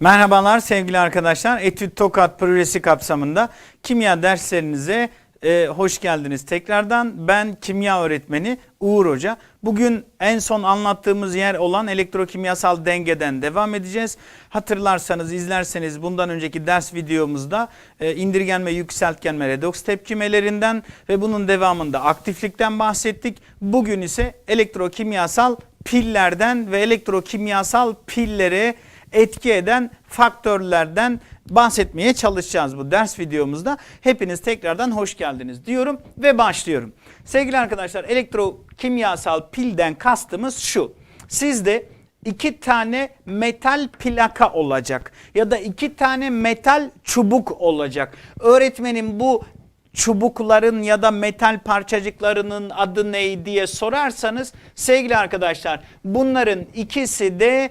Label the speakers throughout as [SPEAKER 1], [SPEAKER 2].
[SPEAKER 1] Merhabalar sevgili arkadaşlar. Etüt Tokat projesi kapsamında kimya derslerinize e, hoş geldiniz. Tekrardan ben kimya öğretmeni Uğur Hoca. Bugün en son anlattığımız yer olan elektrokimyasal dengeden devam edeceğiz. Hatırlarsanız izlerseniz bundan önceki ders videomuzda e, indirgenme, yükseltgenme, redoks tepkimelerinden ve bunun devamında aktiflikten bahsettik. Bugün ise elektrokimyasal pillerden ve elektrokimyasal pillere etki eden faktörlerden bahsetmeye çalışacağız bu ders videomuzda. Hepiniz tekrardan hoş geldiniz diyorum ve başlıyorum. Sevgili arkadaşlar elektrokimyasal pilden kastımız şu. Sizde iki tane metal plaka olacak ya da iki tane metal çubuk olacak. Öğretmenim bu çubukların ya da metal parçacıklarının adı ne diye sorarsanız sevgili arkadaşlar bunların ikisi de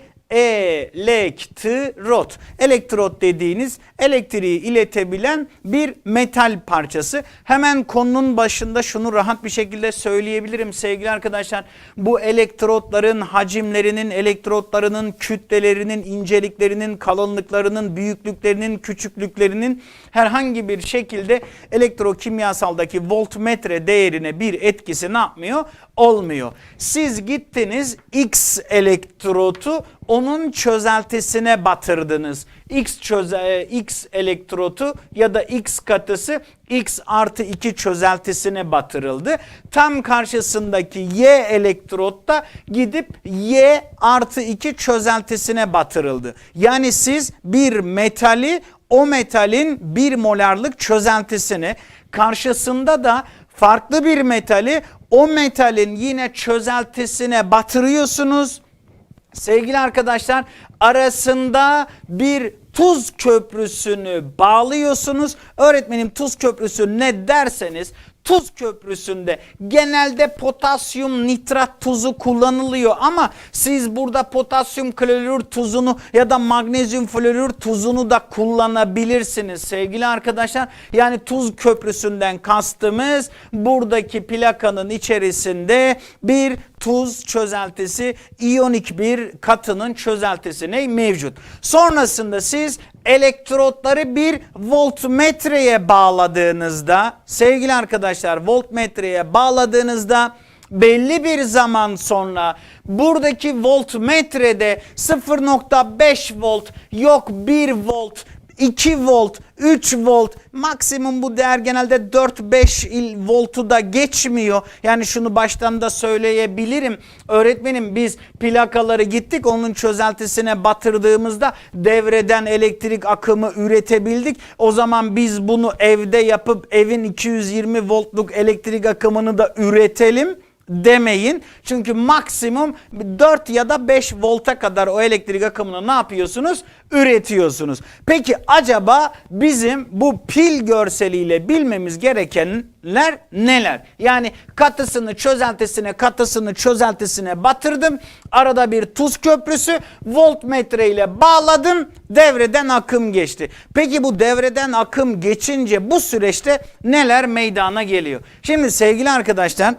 [SPEAKER 1] elektrot. Elektrot dediğiniz elektriği iletebilen bir metal parçası. Hemen konunun başında şunu rahat bir şekilde söyleyebilirim sevgili arkadaşlar. Bu elektrotların hacimlerinin, elektrotlarının kütlelerinin, inceliklerinin, kalınlıklarının, büyüklüklerinin, küçüklüklerinin herhangi bir şekilde elektrokimyasaldaki voltmetre değerine bir etkisi ne yapmıyor? Olmuyor. Siz gittiniz X elektrotu onun çözeltisine batırdınız. X çöze X elektrotu ya da X katısı X artı 2 çözeltisine batırıldı. Tam karşısındaki Y elektrot da gidip Y artı 2 çözeltisine batırıldı. Yani siz bir metali o metalin bir molarlık çözeltisini karşısında da farklı bir metali o metalin yine çözeltisine batırıyorsunuz. Sevgili arkadaşlar arasında bir tuz köprüsünü bağlıyorsunuz. Öğretmenim tuz köprüsü ne derseniz tuz köprüsünde genelde potasyum nitrat tuzu kullanılıyor ama siz burada potasyum klorür tuzunu ya da magnezyum florür tuzunu da kullanabilirsiniz sevgili arkadaşlar. Yani tuz köprüsünden kastımız buradaki plakanın içerisinde bir tuz çözeltisi iyonik bir katının çözeltisi ne mevcut. Sonrasında siz elektrotları bir voltmetreye bağladığınızda sevgili arkadaşlar voltmetreye bağladığınızda belli bir zaman sonra buradaki voltmetrede 0.5 volt yok 1 volt 2 volt, 3 volt, maksimum bu değer genelde 4-5 voltu da geçmiyor. Yani şunu baştan da söyleyebilirim. Öğretmenim biz plakaları gittik onun çözeltisine batırdığımızda devreden elektrik akımı üretebildik. O zaman biz bunu evde yapıp evin 220 voltluk elektrik akımını da üretelim demeyin. Çünkü maksimum 4 ya da 5 volta kadar o elektrik akımını ne yapıyorsunuz? Üretiyorsunuz. Peki acaba bizim bu pil görseliyle bilmemiz gerekenler neler? Yani katısını çözeltisine katısını çözeltisine batırdım. Arada bir tuz köprüsü voltmetre ile bağladım. Devreden akım geçti. Peki bu devreden akım geçince bu süreçte neler meydana geliyor? Şimdi sevgili arkadaşlar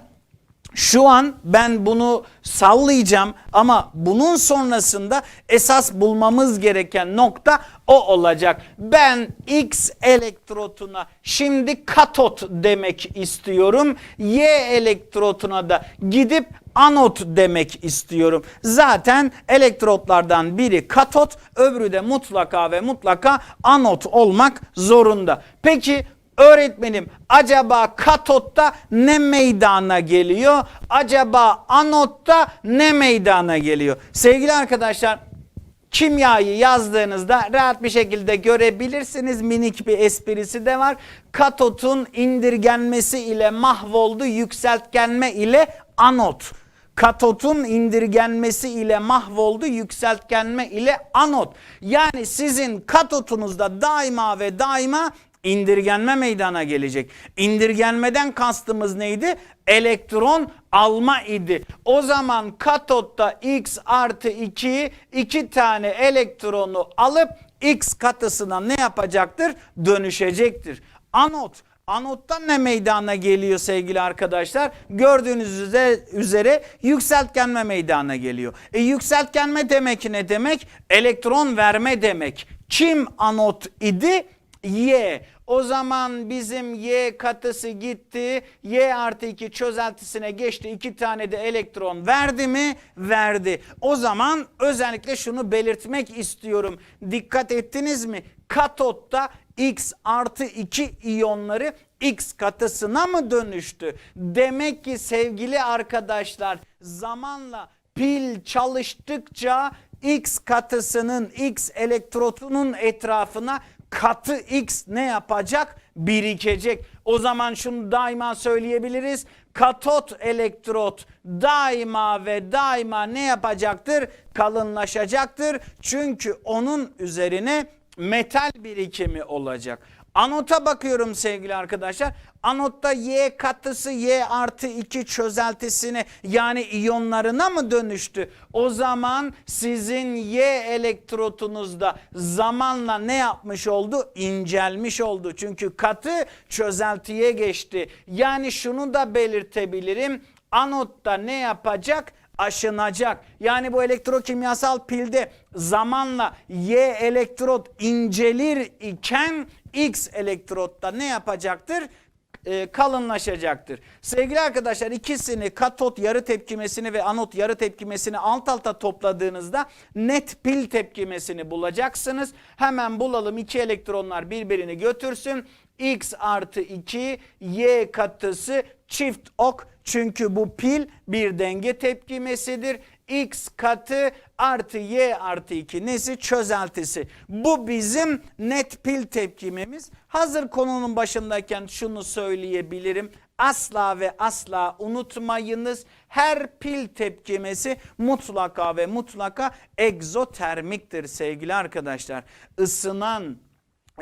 [SPEAKER 1] şu an ben bunu sallayacağım ama bunun sonrasında esas bulmamız gereken nokta o olacak. Ben X elektrotuna şimdi katot demek istiyorum. Y elektrotuna da gidip anot demek istiyorum. Zaten elektrotlardan biri katot, öbürü de mutlaka ve mutlaka anot olmak zorunda. Peki Öğretmenim acaba katotta ne meydana geliyor? Acaba anotta ne meydana geliyor? Sevgili arkadaşlar kimyayı yazdığınızda rahat bir şekilde görebilirsiniz. Minik bir esprisi de var. Katotun indirgenmesi ile mahvoldu, yükseltgenme ile anot katotun indirgenmesi ile mahvoldu, yükseltgenme ile anot. Yani sizin katotunuzda daima ve daima indirgenme meydana gelecek. İndirgenmeden kastımız neydi? Elektron alma idi. O zaman katotta x artı 2 iki tane elektronu alıp x katısına ne yapacaktır? Dönüşecektir. Anot Anottan ne meydana geliyor sevgili arkadaşlar? Gördüğünüz üze- üzere yükseltgenme meydana geliyor. E yükseltgenme demek ne demek? Elektron verme demek. Kim anot idi? Y. O zaman bizim Y katısı gitti. Y artı 2 çözeltisine geçti. iki tane de elektron verdi mi? Verdi. O zaman özellikle şunu belirtmek istiyorum. Dikkat ettiniz mi? Katotta X artı 2 iyonları X katısına mı dönüştü? Demek ki sevgili arkadaşlar zamanla pil çalıştıkça X katısının X elektrotunun etrafına katı X ne yapacak? Birikecek. O zaman şunu daima söyleyebiliriz. Katot elektrot daima ve daima ne yapacaktır? Kalınlaşacaktır. Çünkü onun üzerine metal birikimi olacak. Anota bakıyorum sevgili arkadaşlar. Anotta Y katısı Y artı 2 çözeltisine yani iyonlarına mı dönüştü? O zaman sizin Y elektrotunuzda zamanla ne yapmış oldu? İncelmiş oldu. Çünkü katı çözeltiye geçti. Yani şunu da belirtebilirim. Anotta ne yapacak? aşınacak. Yani bu elektrokimyasal pilde zamanla Y elektrot incelir iken X elektrotta ne yapacaktır? Ee, kalınlaşacaktır. Sevgili arkadaşlar ikisini katot yarı tepkimesini ve anot yarı tepkimesini alt alta topladığınızda net pil tepkimesini bulacaksınız. Hemen bulalım iki elektronlar birbirini götürsün. X artı 2 Y katısı çift ok çünkü bu pil bir denge tepkimesidir. X katı artı Y artı 2 nesi? Çözeltisi. Bu bizim net pil tepkimemiz. Hazır konunun başındayken şunu söyleyebilirim. Asla ve asla unutmayınız. Her pil tepkimesi mutlaka ve mutlaka egzotermiktir sevgili arkadaşlar. Isınan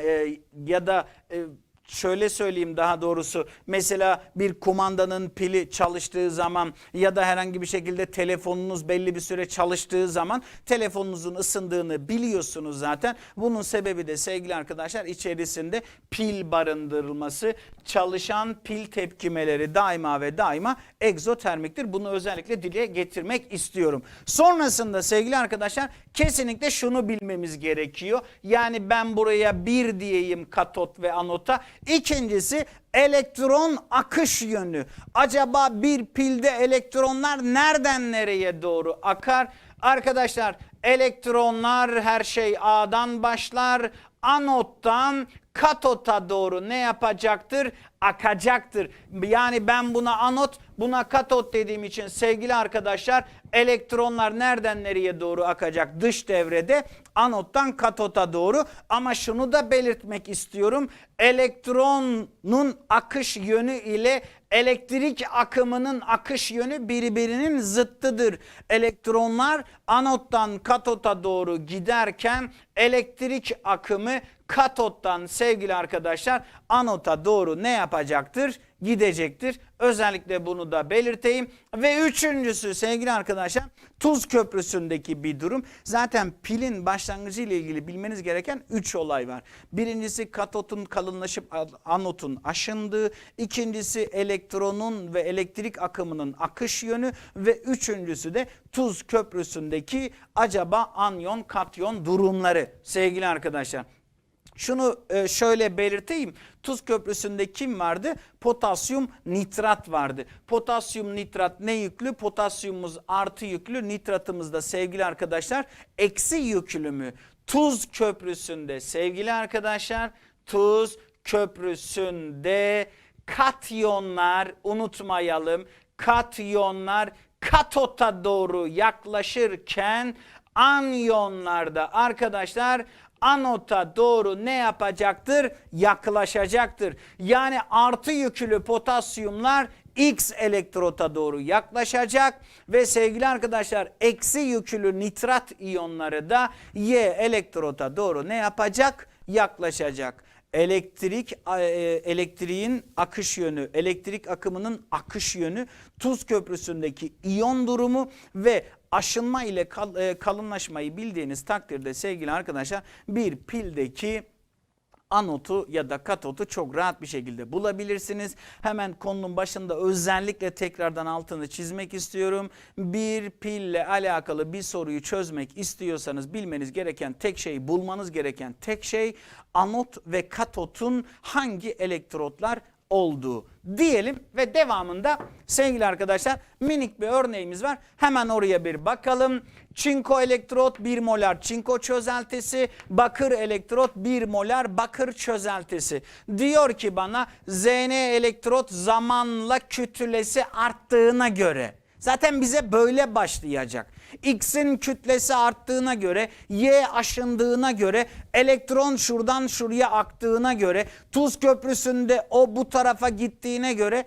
[SPEAKER 1] e, ya da e, şöyle söyleyeyim daha doğrusu mesela bir kumandanın pili çalıştığı zaman ya da herhangi bir şekilde telefonunuz belli bir süre çalıştığı zaman telefonunuzun ısındığını biliyorsunuz zaten. Bunun sebebi de sevgili arkadaşlar içerisinde pil barındırılması çalışan pil tepkimeleri daima ve daima egzotermiktir. Bunu özellikle dile getirmek istiyorum. Sonrasında sevgili arkadaşlar kesinlikle şunu bilmemiz gerekiyor. Yani ben buraya bir diyeyim katot ve anota. İkincisi elektron akış yönü. Acaba bir pilde elektronlar nereden nereye doğru akar? Arkadaşlar elektronlar her şey A'dan başlar. Anottan katota doğru ne yapacaktır? Akacaktır. Yani ben buna anot, buna katot dediğim için sevgili arkadaşlar elektronlar nereden nereye doğru akacak? Dış devrede anottan katota doğru. Ama şunu da belirtmek istiyorum. Elektronun akış yönü ile elektrik akımının akış yönü birbirinin zıttıdır. Elektronlar anottan katota doğru giderken elektrik akımı katottan sevgili arkadaşlar anota doğru ne yapacaktır? Gidecektir. Özellikle bunu da belirteyim. Ve üçüncüsü sevgili arkadaşlar tuz köprüsündeki bir durum. Zaten pilin başlangıcı ile ilgili bilmeniz gereken 3 olay var. Birincisi katotun kalınlaşıp anotun aşındığı. ikincisi elektronun ve elektrik akımının akış yönü. Ve üçüncüsü de tuz köprüsündeki acaba anyon katyon durumları sevgili arkadaşlar. Şunu e, şöyle belirteyim. Tuz köprüsünde kim vardı? Potasyum nitrat vardı. Potasyum nitrat ne yüklü? Potasyumumuz artı yüklü. Nitratımız da sevgili arkadaşlar eksi yüklü mü? Tuz köprüsünde sevgili arkadaşlar tuz köprüsünde katyonlar unutmayalım. Katyonlar katota doğru yaklaşırken anyonlarda arkadaşlar anota doğru ne yapacaktır? Yaklaşacaktır. Yani artı yüklü potasyumlar X elektrota doğru yaklaşacak ve sevgili arkadaşlar eksi yüklü nitrat iyonları da Y elektrota doğru ne yapacak? Yaklaşacak elektrik e, elektriğin akış yönü, elektrik akımının akış yönü, tuz köprüsündeki iyon durumu ve aşınma ile kal, e, kalınlaşmayı bildiğiniz takdirde sevgili arkadaşlar bir pildeki anotu ya da katotu çok rahat bir şekilde bulabilirsiniz. Hemen konunun başında özellikle tekrardan altını çizmek istiyorum. Bir pille alakalı bir soruyu çözmek istiyorsanız bilmeniz gereken tek şey, bulmanız gereken tek şey anot ve katotun hangi elektrotlar olduğu diyelim ve devamında sevgili arkadaşlar minik bir örneğimiz var. Hemen oraya bir bakalım. Çinko elektrot 1 molar çinko çözeltisi, bakır elektrot 1 molar bakır çözeltisi. Diyor ki bana Zn elektrot zamanla kütlesi arttığına göre Zaten bize böyle başlayacak. X'in kütlesi arttığına göre, Y aşındığına göre, elektron şuradan şuraya aktığına göre, tuz köprüsünde o bu tarafa gittiğine göre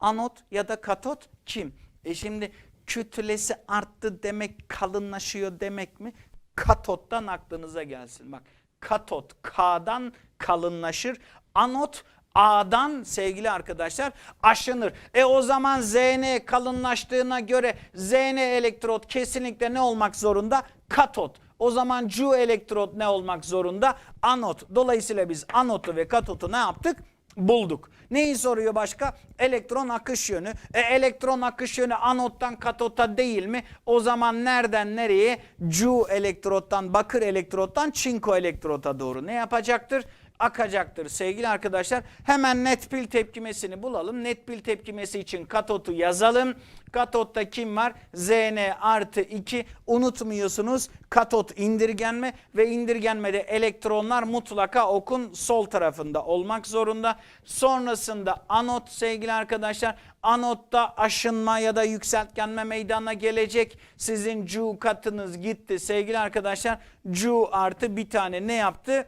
[SPEAKER 1] anot ya da katot kim? E şimdi kütlesi arttı demek kalınlaşıyor demek mi? Katottan aklınıza gelsin. Bak katot K'dan kalınlaşır. Anot A'dan sevgili arkadaşlar aşınır. E o zaman Zn kalınlaştığına göre Zn elektrot kesinlikle ne olmak zorunda? Katot. O zaman Cu elektrot ne olmak zorunda? Anot. Dolayısıyla biz anotu ve katotu ne yaptık? bulduk. Neyi soruyor başka? Elektron akış yönü. E, elektron akış yönü anottan katota değil mi? O zaman nereden nereye? Cu elektrottan, bakır elektrottan çinko elektrota doğru ne yapacaktır? Akacaktır sevgili arkadaşlar. Hemen net pil tepkimesini bulalım. Net pil tepkimesi için katotu yazalım. Katotta kim var? Zn artı 2 unutmuyorsunuz. Katot indirgenme ve indirgenmede elektronlar mutlaka okun sol tarafında olmak zorunda. Sonrasında anot sevgili arkadaşlar. Anotta aşınma ya da yükseltgenme meydana gelecek. Sizin Cu katınız gitti sevgili arkadaşlar. Cu artı bir tane ne yaptı?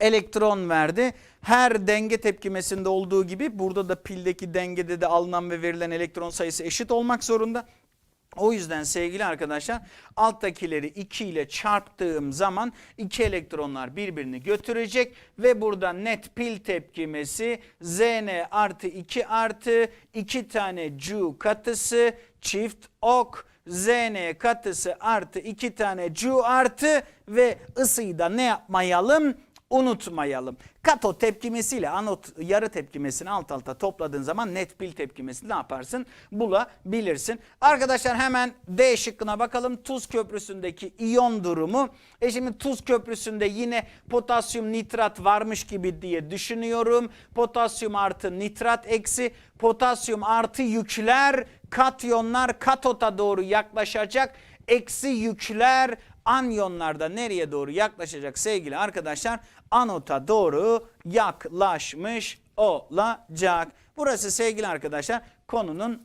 [SPEAKER 1] Elektron verdi. Her denge tepkimesinde olduğu gibi burada da pildeki dengede de alınan ve verilen elektron sayısı eşit olmak zorunda. O yüzden sevgili arkadaşlar alttakileri 2 ile çarptığım zaman iki elektronlar birbirini götürecek ve burada net pil tepkimesi Zn artı 2 artı 2 tane Cu katısı çift ok Zn katısı artı 2 tane Cu artı ve ısıyı da ne yapmayalım? Unutmayalım. Kato tepkimesiyle anot yarı tepkimesini alt alta topladığın zaman net pil tepkimesini ne yaparsın? Bulabilirsin. Arkadaşlar hemen D şıkkına bakalım. Tuz köprüsündeki iyon durumu. E şimdi tuz köprüsünde yine potasyum nitrat varmış gibi diye düşünüyorum. Potasyum artı nitrat eksi potasyum artı yükler katyonlar katota doğru yaklaşacak. Eksi yükler anyonlarda nereye doğru yaklaşacak sevgili arkadaşlar? Anota doğru yaklaşmış olacak. Burası sevgili arkadaşlar konunun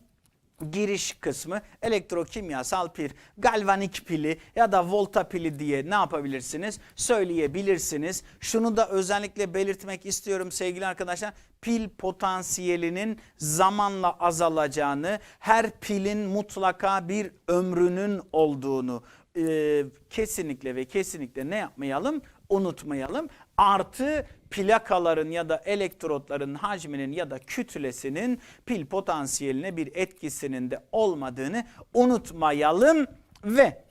[SPEAKER 1] giriş kısmı elektrokimyasal pil, galvanik pili ya da volta pili diye ne yapabilirsiniz? Söyleyebilirsiniz. Şunu da özellikle belirtmek istiyorum sevgili arkadaşlar. Pil potansiyelinin zamanla azalacağını, her pilin mutlaka bir ömrünün olduğunu e, kesinlikle ve kesinlikle ne yapmayalım? Unutmayalım. Artı plakaların ya da elektrotların hacminin ya da kütlesinin pil potansiyeline bir etkisinin de olmadığını unutmayalım ve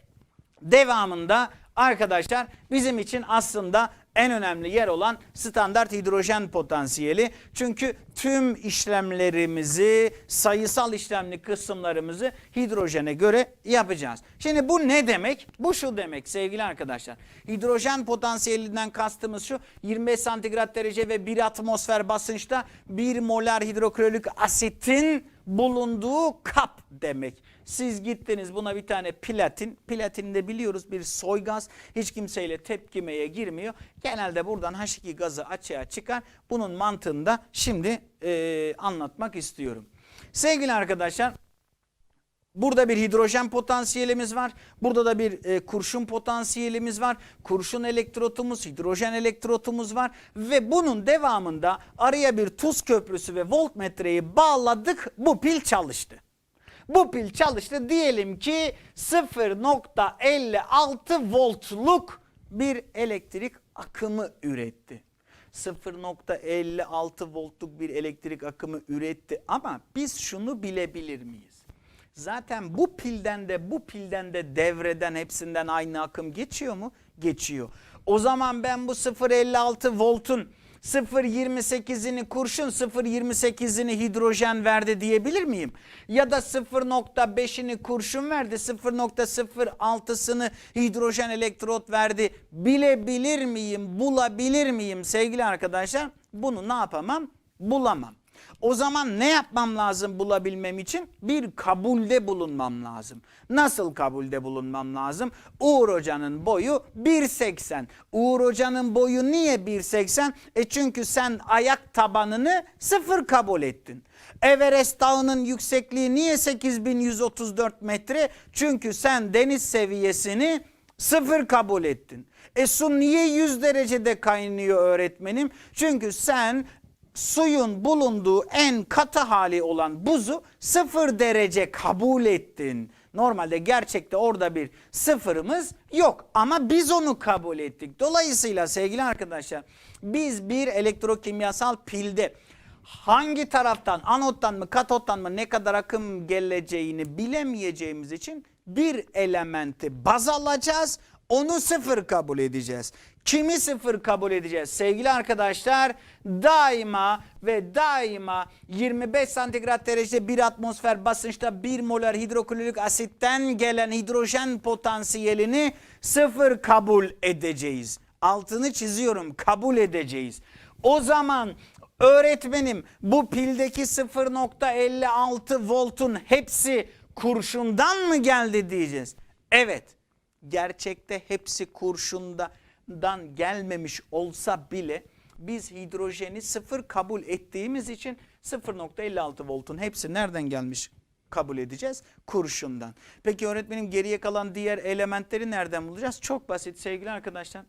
[SPEAKER 1] devamında arkadaşlar bizim için aslında en önemli yer olan standart hidrojen potansiyeli. Çünkü tüm işlemlerimizi, sayısal işlemli kısımlarımızı hidrojene göre yapacağız. Şimdi bu ne demek? Bu şu demek sevgili arkadaşlar. Hidrojen potansiyelinden kastımız şu 25 santigrat derece ve 1 atmosfer basınçta 1 molar hidroklorik asitin bulunduğu kap demek. Siz gittiniz buna bir tane platin. Platin de biliyoruz bir soy gaz. Hiç kimseyle tepkimeye girmiyor. Genelde buradan H2 gazı açığa çıkar. Bunun mantığını da şimdi e, anlatmak istiyorum. Sevgili arkadaşlar Burada bir hidrojen potansiyelimiz var. Burada da bir e, kurşun potansiyelimiz var. Kurşun elektrotumuz, hidrojen elektrotumuz var. Ve bunun devamında araya bir tuz köprüsü ve voltmetreyi bağladık. Bu pil çalıştı. Bu pil çalıştı. Diyelim ki 0.56 voltluk bir elektrik akımı üretti. 0.56 voltluk bir elektrik akımı üretti ama biz şunu bilebilir miyiz? Zaten bu pilden de bu pilden de devreden hepsinden aynı akım geçiyor mu? Geçiyor. O zaman ben bu 0.56 voltun 0.28'ini kurşun 0.28'ini hidrojen verdi diyebilir miyim? Ya da 0.5'ini kurşun verdi 0.06'sını hidrojen elektrot verdi bilebilir miyim bulabilir miyim sevgili arkadaşlar? Bunu ne yapamam? Bulamam. O zaman ne yapmam lazım bulabilmem için? Bir kabulde bulunmam lazım. Nasıl kabulde bulunmam lazım? Uğur Hoca'nın boyu 1.80. Uğur Hoca'nın boyu niye 1.80? E çünkü sen ayak tabanını sıfır kabul ettin. Everest Dağı'nın yüksekliği niye 8134 metre? Çünkü sen deniz seviyesini sıfır kabul ettin. E su niye 100 derecede kaynıyor öğretmenim? Çünkü sen suyun bulunduğu en katı hali olan buzu sıfır derece kabul ettin. Normalde gerçekte orada bir sıfırımız yok ama biz onu kabul ettik. Dolayısıyla sevgili arkadaşlar biz bir elektrokimyasal pilde hangi taraftan anottan mı katottan mı ne kadar akım geleceğini bilemeyeceğimiz için bir elementi baz alacağız onu sıfır kabul edeceğiz. Kimi sıfır kabul edeceğiz? Sevgili arkadaşlar daima ve daima 25 santigrat derecede bir atmosfer basınçta 1 molar hidroklorik asitten gelen hidrojen potansiyelini sıfır kabul edeceğiz. Altını çiziyorum kabul edeceğiz. O zaman öğretmenim bu pildeki 0.56 voltun hepsi kurşundan mı geldi diyeceğiz. Evet gerçekte hepsi kurşundan gelmemiş olsa bile biz hidrojeni sıfır kabul ettiğimiz için 0.56 voltun hepsi nereden gelmiş kabul edeceğiz? Kurşundan. Peki öğretmenim geriye kalan diğer elementleri nereden bulacağız? Çok basit sevgili arkadaşlar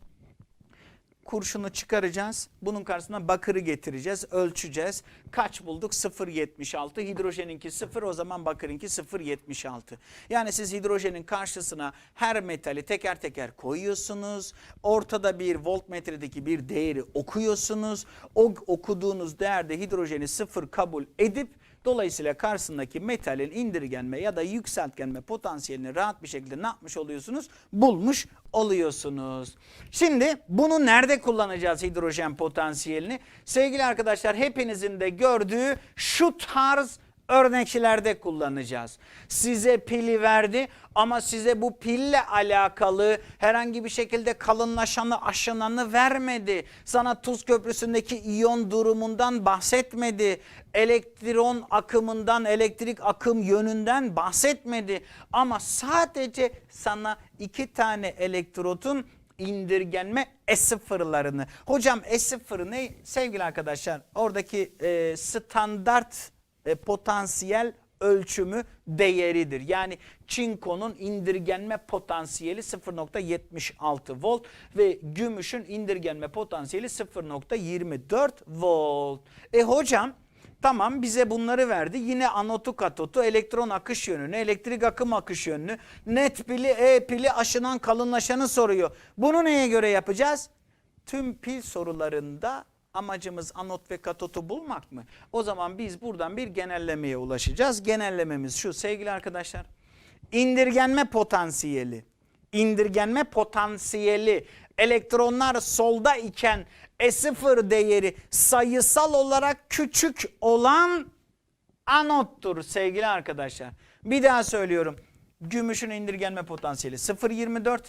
[SPEAKER 1] kurşunu çıkaracağız. Bunun karşısına bakırı getireceğiz. Ölçeceğiz. Kaç bulduk? 0.76. Hidrojeninki 0 o zaman bakırınki 0.76. Yani siz hidrojenin karşısına her metali teker teker koyuyorsunuz. Ortada bir voltmetredeki bir değeri okuyorsunuz. O okuduğunuz değerde hidrojeni 0 kabul edip Dolayısıyla karşısındaki metalin indirgenme ya da yükseltgenme potansiyelini rahat bir şekilde ne yapmış oluyorsunuz? Bulmuş oluyorsunuz. Şimdi bunu nerede kullanacağız hidrojen potansiyelini? Sevgili arkadaşlar hepinizin de gördüğü şu tarz örnekçilerde kullanacağız. Size pili verdi ama size bu pille alakalı herhangi bir şekilde kalınlaşanı aşınanı vermedi. Sana tuz köprüsündeki iyon durumundan bahsetmedi. Elektron akımından, elektrik akım yönünden bahsetmedi. Ama sadece sana iki tane elektrotun indirgenme S0'larını. Hocam S0 ne? Sevgili arkadaşlar oradaki e, standart e, potansiyel ölçümü değeridir. Yani çinkonun indirgenme potansiyeli 0.76 volt ve gümüşün indirgenme potansiyeli 0.24 volt. E hocam Tamam bize bunları verdi. Yine anotu katotu, elektron akış yönünü, elektrik akım akış yönünü, net pili, E pili, aşınan kalınlaşanı soruyor. Bunu neye göre yapacağız? Tüm pil sorularında amacımız anot ve katotu bulmak mı? O zaman biz buradan bir genellemeye ulaşacağız. Genellememiz şu sevgili arkadaşlar. İndirgenme potansiyeli, indirgenme potansiyeli elektronlar solda iken E0 değeri sayısal olarak küçük olan anottur sevgili arkadaşlar. Bir daha söylüyorum. Gümüşün indirgenme potansiyeli 0.24.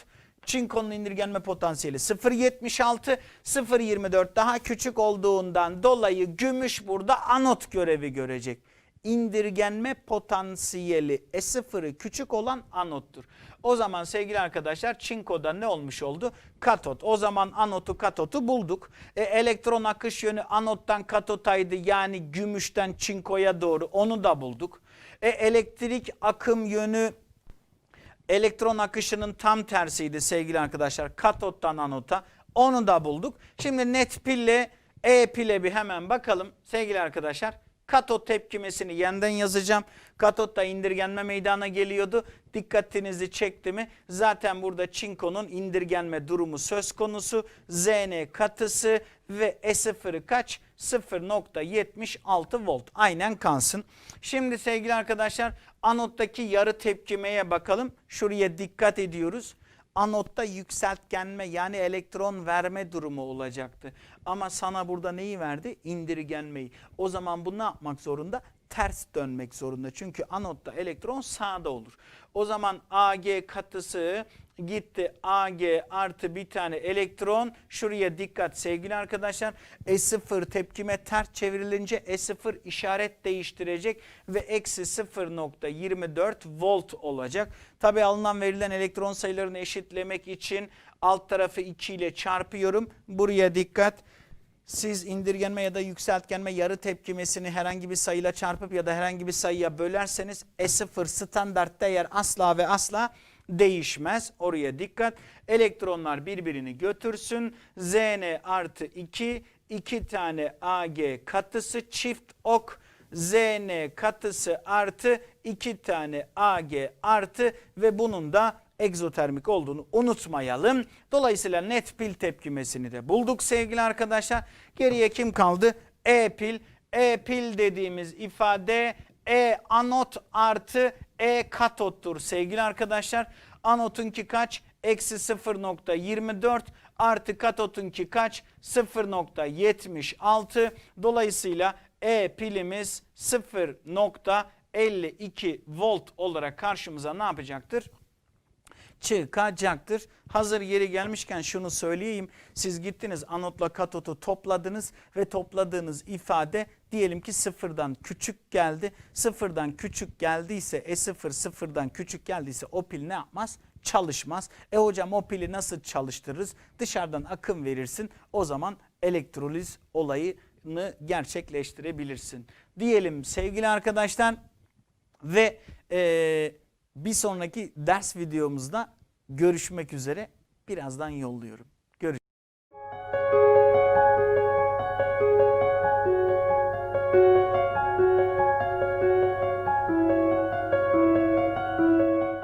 [SPEAKER 1] Çinkonun indirgenme potansiyeli 0.76. 0.24 daha küçük olduğundan dolayı gümüş burada anot görevi görecek. İndirgenme potansiyeli E0'ı küçük olan anottur. O zaman sevgili arkadaşlar çinkoda ne olmuş oldu? Katot. O zaman anotu katotu bulduk. E, elektron akış yönü anottan katotaydı yani gümüşten çinkoya doğru onu da bulduk. E, elektrik akım yönü elektron akışının tam tersiydi sevgili arkadaşlar. Katottan anota onu da bulduk. Şimdi net pille E pile bir hemen bakalım sevgili arkadaşlar. Katot tepkimesini yeniden yazacağım. Katot da indirgenme meydana geliyordu. Dikkatinizi çekti mi? Zaten burada çinkonun indirgenme durumu söz konusu. Zn katısı ve E0'ı kaç? 0.76 volt. Aynen kalsın. Şimdi sevgili arkadaşlar anottaki yarı tepkimeye bakalım. Şuraya dikkat ediyoruz anotta yükseltgenme yani elektron verme durumu olacaktı. Ama sana burada neyi verdi? İndirgenmeyi. O zaman bu ne yapmak zorunda? Ters dönmek zorunda. Çünkü anotta elektron sağda olur. O zaman Ag katısı gitti Ag artı bir tane elektron. Şuraya dikkat sevgili arkadaşlar. E0 tepkime ters çevrilince E0 işaret değiştirecek ve eksi 0.24 volt olacak. Tabi alınan verilen elektron sayılarını eşitlemek için alt tarafı 2 ile çarpıyorum. Buraya dikkat. Siz indirgenme ya da yükseltgenme yarı tepkimesini herhangi bir sayıyla çarpıp ya da herhangi bir sayıya bölerseniz E0 standart değer asla ve asla değişmez. Oraya dikkat. Elektronlar birbirini götürsün. Zn artı 2, 2 tane Ag katısı çift ok. Zn katısı artı 2 tane Ag artı ve bunun da egzotermik olduğunu unutmayalım. Dolayısıyla net pil tepkimesini de bulduk sevgili arkadaşlar. Geriye kim kaldı? E pil. E pil dediğimiz ifade E anot artı E katottur sevgili arkadaşlar. Anotunki kaç? Eksi 0.24 artı katotunki kaç? 0.76. Dolayısıyla E pilimiz 0.52 volt olarak karşımıza ne yapacaktır? çıkacaktır. Hazır yeri gelmişken şunu söyleyeyim. Siz gittiniz anotla katotu topladınız ve topladığınız ifade diyelim ki sıfırdan küçük geldi. Sıfırdan küçük geldiyse E0 sıfırdan küçük geldiyse o pil ne yapmaz? Çalışmaz. E hocam o pili nasıl çalıştırırız? Dışarıdan akım verirsin. O zaman elektroliz olayını gerçekleştirebilirsin. Diyelim sevgili arkadaşlar ve eee bir sonraki ders videomuzda görüşmek üzere. Birazdan yolluyorum.